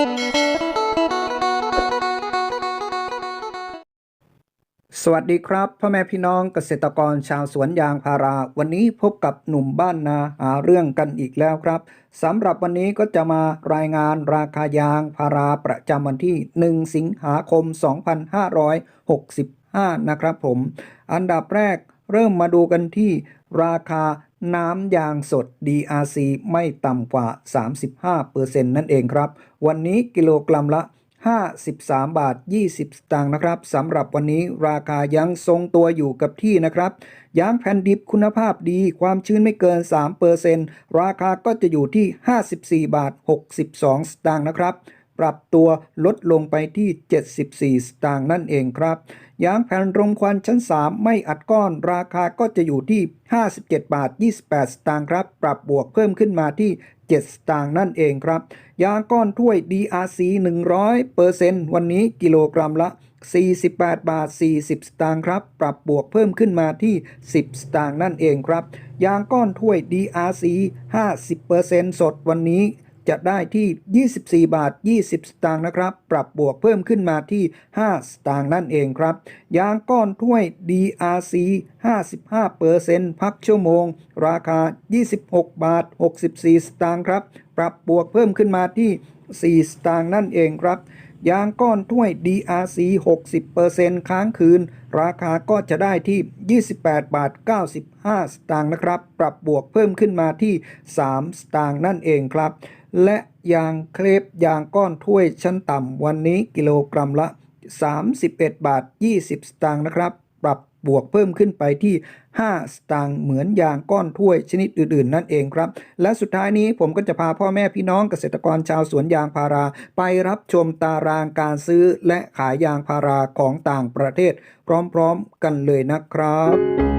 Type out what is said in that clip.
สวัสดีครับพ่อแม่พี่น้องเกษตรกรชาวสวนยางพารา วันนี้พบกับหนุ่มบ้านนาหาเรื่องกันอีกแล้วครับสำหรับวันนี้ก็จะมารายงานราคายางพาราประจำวันที่ 1 สิงหาคม 2565 นะครับผม อันดับแรกเริ่มมาดูกันที่ราคา น้ำยางสด DRC ไม่ต่ำกว่า 35%นั่นเองครับ วันนี้กิโลกรัมละ 53 บาท 20 สตางค์นะครับสำหรับวันนี้ราคายังทรงตัวอยู่กับที่นะครับยางแผ่นดิบคุณภาพดีความชื้นไม่เกิน 3%ราคาก็จะอยู่ที่ 54 บาท 62 สตางค์นะครับ ปรับตัวลดลงไปที่ 74 สตางค์นั่นเองครับ ยางแผ่นรมควันชั้น 3 ไม่อัดก้อนราคาก็จะอยู่ที่ 57 บาท 28 สตางค์ครับ ปรับบวกเพิ่มขึ้นมาที่ 7 สตางค์นั่นเองครับ ยางก้อนถ้วย DRC 100%วันนี้กิโลกรัมละ 48 บาท 40 สตางค์ครับ ปรับบวกเพิ่มขึ้นมาที่ 10 สตางค์นั่นเองครับ ยางก้อนถ้วย DRC 50%สดวันนี้ จะได้ที่ 24 บาท 20 สตางค์นะครับ ปรับบวกเพิ่มขึ้นมาที่ 5 สตางค์นั่นเองครับ ยางก้อนถ้วย DRC 55%พักชั่วโมง ราคา 26 บาท 64 สตางค์ครับ ปรับบวกเพิ่มขึ้นมาที่ 4 สตางค์นั่นเองครับยางก้อนถ้วย DRC 60%ค้างคืน ราคาก็จะได้ที่ 28 บาท 95 สตางค์นะครับ ปรับบวกเพิ่มขึ้นมาที่ 3 สตางค์นั่นเองครับ และยางเคลปยางก้อนถ้วยชั้นต่ำวันนี้กิโลกรัมละ 31 บาท 20 สตางค์นะครับ ปรับบวกเพิ่มขึ้นไปที่ 5 สตางค์เหมือนยางก้อนถ้วยชนิดอื่นๆ นั่นเองครับ และสุดท้ายนี้ผมก็จะพาพ่อแม่พี่น้องเกษตรกรชาวสวนยางพารา ไปรับชมตารางการซื้อและขายยางพาราของต่างประเทศ พร้อมๆ กันเลยนะครับ